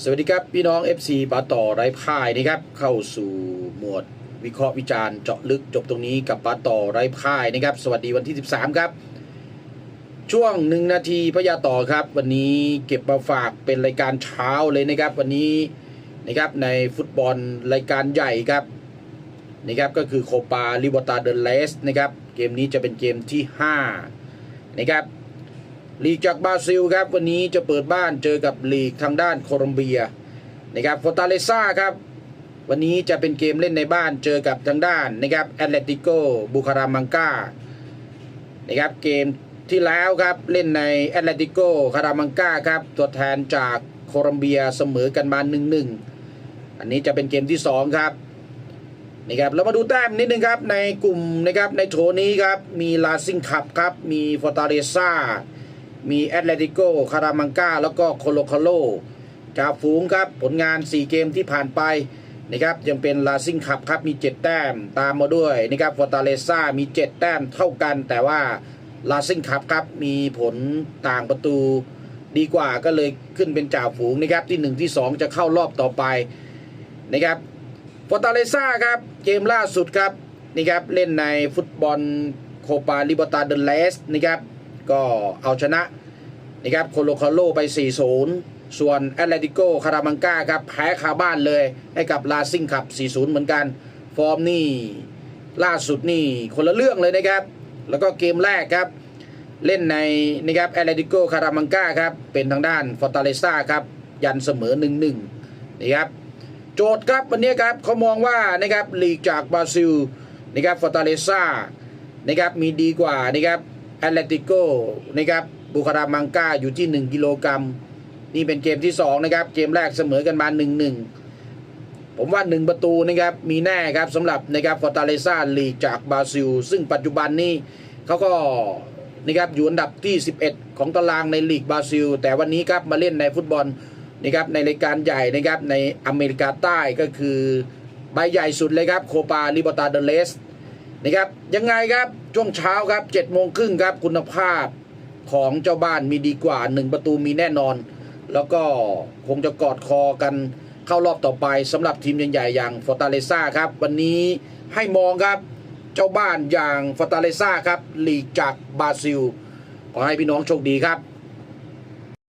สวัสดีครับ พี่น้อง FC ปาต่อไร้พ่ายนะครับ เข้าสู่หมวดวิเคราะห์วิจารณ์เจาะลึกจบตรงนี้กับปาต่อไร้พ่ายนะครับ สวัสดีวันที่ 13 ครับ ช่วงหนึ่งนาทีพยาต่อครับ วันนี้เก็บมาฝากเป็นรายการเช้าเลยนะครับ วันนี้นะครับในฟุตบอลรายการใหญ่ครับนะครับก็คือโคปาลิบตาเดเลสนะครับเกมนี้จะเป็นเกมที่5นะครับ ลีกจากบราซิลครับวันนี้จะเปิดบ้านเจอกับลีกทางด้านโคลอมเบียนะครับฟอตาเลซ่าครับวันนี้จะเป็นเกมเล่นในบ้านเจอกับทางด้านนะครับแอตเลติโกบูคารามังกานะครับเกมที่แล้วครับเล่นในแอตเลติโกคารามังกาครับตัวแทนจากโคลอมเบียเสมอกันมา1 1อันนี้จะเป็นเกมที่ 2 ครับนะครับเรามาดูแต้มนิดนึงครับในกลุ่มนะครับในโถนี้ครับมีลาซิงคับครับมีฟอร์ตาเลซ่า มีแอตเลติโกคารามังกาแล้วก็โคโลคาโลจากฝูงครับ ผลงาน 4 เกมที่ผ่านไปนะครับยังเป็นลาซิงคับครับมี 7 แต้มตามมาด้วยนะครับฟอร์ตาเลซ่ามี 7 แต้มเท่ากัน แต่ว่าลาซิงคับครับมีผลต่างประตูดีกว่าก็เลยขึ้นเป็นจ่าฝูงนะครับที่ 1 ที่ 2 จะเข้ารอบต่อไปนะครับฟอร์ตาเลซ่าครับเกมล่าสุดครับนี่ครับเล่นในฟุตบอลโคปาลิบตาเดเลสนะครับ ก็เอาชนะนะครับโคโลคาโลไป 4-0 ส่วนแอตเลติโกคารามังกาครับแพ้คาบ้านเลย ให้กับลาซิงขับ 4-0 เหมือนกัน ฟอร์มนี่ล่าสุดนี่คนละเรื่องเลยนะครับ แล้วก็เกมแรกครับ เล่นในนะครับแอตเลติโกคารามังกาครับ เป็นทางด้านฟอร์ตาเลซ่าครับ ยันเสมอ 1-1 นะครับ โจทย์ครับวันนี้ครับเขามองว่านะครับลีกจากบราซิลนะครับฟอร์ตาเลซ่านะครับมีดีกว่านะครับ แอตเลติโกนะครับบุคารามังกาอยู่ที่ 1 กิโลกรัม นี่เป็นเกมที่ 2 นะครับ เกมแรกเสมอกันมา 1-1 ผมว่า 1 ประตูนะครับ มีแน่ครับสำหรับนะครับฟอร์ตาเลซ่าลีกจากบราซิล ซึ่งปัจจุบันนี้เขาก็นะครับอยู่อันดับที่ 11 ของตารางในลีกบราซิล แต่วันนี้ครับมาเล่นในฟุตบอลนะครับในรายการใหญ่นะครับในอเมริกาใต้ก็คือใบใหญ่สุดเลยครับโคปาลิบตาเดเลส นะครับยังไงครับช่วงเช้าครับ7จ็ดโมงครึ่งครับคุณภาพของเจ้าบ้านมีดีกว่า 1 ประตูมีแน่นอน แล้วก็คงจะกอดคอกันเข้ารอบต่อไปสำหรับทีมใหญ่ๆอย่างฟอร์ตาเลซ่าครับ วันนี้ให้มองครับเจ้าบ้านอย่างฟอร์ตาเลซ่าครับลีกจากบราซิล ขอให้พี่น้องโชคดีครับ